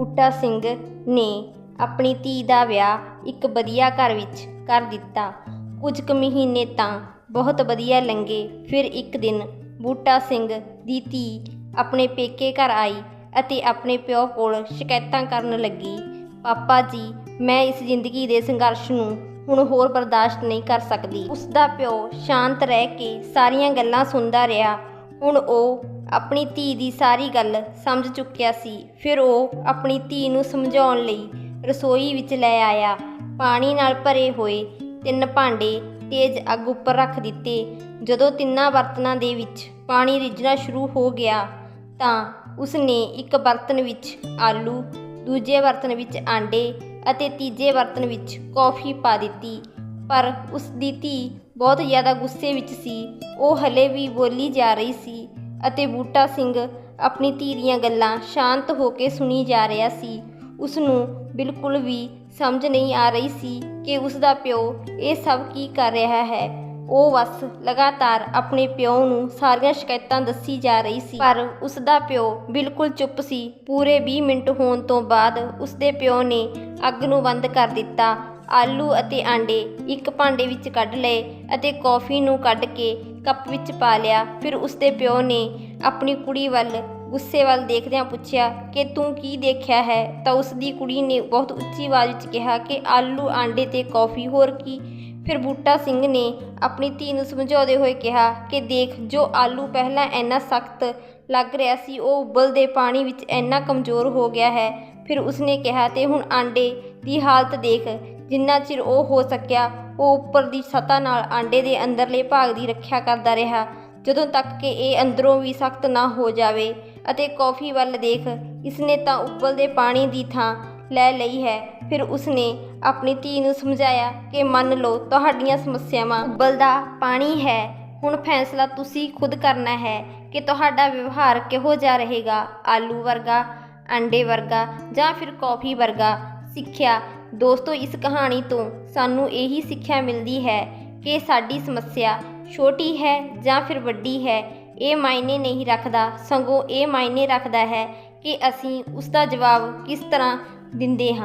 ਬੂਟਾ ਸਿੰਘ ਨੇ ਆਪਣੀ ਧੀ ਦਾ ਵਿਆਹ ਇੱਕ ਵਧੀਆ ਘਰ ਵਿੱਚ ਕਰ ਦਿੱਤਾ। ਕੁਝ ਕੁ ਮਹੀਨੇ ਤਾਂ ਬਹੁਤ ਵਧੀਆ ਲੰਘੇ। ਫਿਰ ਇੱਕ ਦਿਨ ਬੂਟਾ ਸਿੰਘ ਦੀ ਧੀ ਆਪਣੇ ਪੇਕੇ ਘਰ ਆਈ ਅਤੇ ਆਪਣੇ ਪਿਓ ਕੋਲ ਸ਼ਿਕਾਇਤਾਂ ਕਰਨ ਲੱਗੀ, ਪਾਪਾ ਜੀ, ਮੈਂ ਇਸ ਜ਼ਿੰਦਗੀ ਦੇ ਸੰਘਰਸ਼ ਨੂੰ ਹੁਣ ਹੋਰ ਬਰਦਾਸ਼ਤ ਨਹੀਂ ਕਰ ਸਕਦੀ। ਉਸ ਦਾ ਪਿਓ ਸ਼ਾਂਤ ਰਹਿ ਕੇ ਸਾਰੀਆਂ ਗੱਲਾਂ ਸੁਣਦਾ ਰਿਹਾ। ਹੁਣ ਉਹ ਆਪਣੀ ਧੀ ਦੀ ਸਾਰੀ ਗੱਲ ਸਮਝ ਚੁੱਕਿਆ ਸੀ। ਫਿਰ ਉਹ ਆਪਣੀ ਧੀ ਨੂੰ ਸਮਝਾਉਣ ਲਈ ਰਸੋਈ ਵਿੱਚ ਲੈ ਆਇਆ। ਪਾਣੀ ਨਾਲ ਭਰੇ ਹੋਏ ਤਿੰਨ ਭਾਂਡੇ ਤੇਜ਼ ਅੱਗ ਉੱਪਰ ਰੱਖ ਦਿੱਤੇ। ਜਦੋਂ ਤਿੰਨਾਂ ਬਰਤਨਾਂ ਦੇ ਵਿੱਚ ਪਾਣੀ ਰਿੱਝਣਾ ਸ਼ੁਰੂ ਹੋ ਗਿਆ ਤਾਂ ਉਸਨੇ ਇੱਕ ਬਰਤਨ ਵਿੱਚ ਆਲੂ, ਦੂਜੇ ਬਰਤਨ ਵਿੱਚ ਆਂਡੇ ਅਤੇ ਤੀਜੇ ਬਰਤਨ ਵਿੱਚ ਕੌਫੀ ਪਾ ਦਿੱਤੀ। ਪਰ ਉਸ ਦੀ ਧੀ ਬਹੁਤ ਜ਼ਿਆਦਾ ਗੁੱਸੇ ਵਿੱਚ ਸੀ। ਉਹ ਹਲੇ ਵੀ ਬੋਲੀ ਜਾ ਰਹੀ ਸੀ ਅਤੇ ਬੂਟਾ ਸਿੰਘ ਆਪਣੀ ਧੀ ਦੀਆਂ ਗੱਲਾਂ ਸ਼ਾਂਤ ਹੋ ਕੇ ਸੁਣੀ ਜਾ ਰਿਹਾ ਸੀ। ਉਸ ਨੂੰ ਬਿਲਕੁਲ ਵੀ ਸਮਝ ਨਹੀਂ ਆ ਰਹੀ ਸੀ ਕਿ ਉਸ ਦਾ ਪਿਓ ਇਹ ਸਭ ਕੀ ਕਰ ਰਿਹਾ ਹੈ। ਉਹ ਬਸ ਲਗਾਤਾਰ ਆਪਣੇ ਪਿਓ ਨੂੰ ਸਾਰੀਆਂ ਸ਼ਿਕਾਇਤਾਂ ਦੱਸੀ ਜਾ ਰਹੀ ਸੀ। ਪਰ ਉਸ ਦਾ ਪਿਓ ਬਿਲਕੁਲ ਚੁੱਪ ਸੀ। ਪੂਰੇ 20 ਮਿੰਟ ਹੋਣ ਤੋਂ ਬਾਅਦ ਉਸ ਦੇ ਪਿਓ ਨੇ ਅੱਗ ਨੂੰ ਬੰਦ ਕਰ ਦਿੱਤਾ ਆਲੂ ਅਤੇ ਆਂਡੇ ਇੱਕ ਭਾਂਡੇ ਵਿੱਚ ਕੱਢ ਲਏ ਅਤੇ ਕੌਫੀ ਨੂੰ ਕੱਢ ਕੇ ਕੱਪ ਵਿੱਚ ਪਾ ਲਿਆ। ਫਿਰ ਉਸਦੇ ਪਿਓ ਨੇ ਆਪਣੀ ਕੁੜੀ ਵੱਲ ਗੁੱਸੇ ਵੱਲ ਦੇਖਦਿਆਂ ਪੁੱਛਿਆ, ਕਿ ਤੂੰ ਕੀ ਦੇਖਿਆ ਹੈ? ਤਾਂ ਉਸਦੀ ਕੁੜੀ ਨੇ ਬਹੁਤ ਉੱਚੀ ਆਵਾਜ਼ ਵਿੱਚ ਕਿਹਾ ਕਿ ਆਲੂ, ਆਂਡੇ ਤੇ ਕੌਫੀ, ਹੋਰ ਕੀ। ਫਿਰ ਬੂਟਾ ਸਿੰਘ ਨੇ ਆਪਣੀ ਧੀ ਨੂੰ ਸਮਝਾਉਂਦੇ ਹੋਏ ਕਿਹਾ ਕਿ ਦੇਖ, ਜੋ ਆਲੂ ਪਹਿਲਾਂ ਇੰਨਾ ਸਖਤ ਲੱਗ ਰਿਹਾ ਸੀ, ਉਹ ਉਬਲਦੇ ਪਾਣੀ ਵਿੱਚ ਇੰਨਾ ਕਮਜ਼ੋਰ ਹੋ ਗਿਆ ਹੈ। ਫਿਰ ਉਸਨੇ ਕਿਹਾ, ਤੇ ਹੁਣ ਆਂਡੇ ਦੀ ਹਾਲਤ ਦੇਖ ਜਿੰਨਾ ਚਿਰ ਉਹ ਹੋ ਸਕਿਆ, ਉਹ ਉੱਪਰ ਦੀ ਸਤਾ ਨਾਲ ਆਂਡੇ ਦੇ ਅੰਦਰਲੇ ਭਾਗ ਦੀ ਰੱਖਿਆ ਕਰਦਾ ਰਿਹਾ। ਜਦੋਂ ਤੱਕ ਕਿ ਇਹ ਅੰਦਰੋਂ ਵੀ ਸਖਤ ਨਾ ਹੋ ਜਾਵੇ ਅਤੇ ਕੌਫੀ ਵੱਲ ਦੇਖ, ਇਸਨੇ ਤਾਂ ਉਬਲਦੇ ਪਾਣੀ ਦੀ ਥਾਂ ਲੈ ਲਈ ਹੈ। ਫਿਰ ਉਸਨੇ ਆਪਣੀ ਧੀ ਨੂੰ ਸਮਝਾਇਆ ਕਿ ਮੰਨ ਲਓ ਤੁਹਾਡੀਆਂ ਸਮੱਸਿਆਵਾਂ ਉਬਲਦਾ ਪਾਣੀ ਹੈ, ਹੁਣ ਫੈਸਲਾ ਤੁਸੀਂ ਖੁਦ ਕਰਨਾ ਹੈ ਕਿ ਤੁਹਾਡਾ ਵਿਵਹਾਰ ਕਿਹੋ ਜਿਹਾ ਰਹੇਗਾ, ਆਲੂ ਵਰਗਾ ਅੰਡੇ ਵਰਗਾ ਜਾਂ ਫਿਰ ਕੌਫੀ ਵਰਗਾ। ਸਿੱਖਿਆ ਦੋਸਤੋ, ਇਸ ਕਹਾਣੀ ਤੋਂ ਸਾਨੂੰ ਇਹੀ ਸਿੱਖਿਆ ਮਿਲਦੀ ਹੈ ਕਿ ਸਾਡੀ ਸਮੱਸਿਆ ਛੋਟੀ ਹੈ ਜਾਂ ਫਿਰ ਵੱਡੀ ਹੈ। ਇਹ ਮਾਇਨੇ ਨਹੀਂ ਰੱਖਦਾ, ਸਗੋਂ ਇਹ ਮਾਇਨੇ ਰੱਖਦਾ ਹੈ ਕਿ ਅਸੀਂ ਉਸ ਦਾ ਜਵਾਬ ਕਿਸ ਤਰ੍ਹਾਂ ਦਿੰਦੇ ਹਾਂ।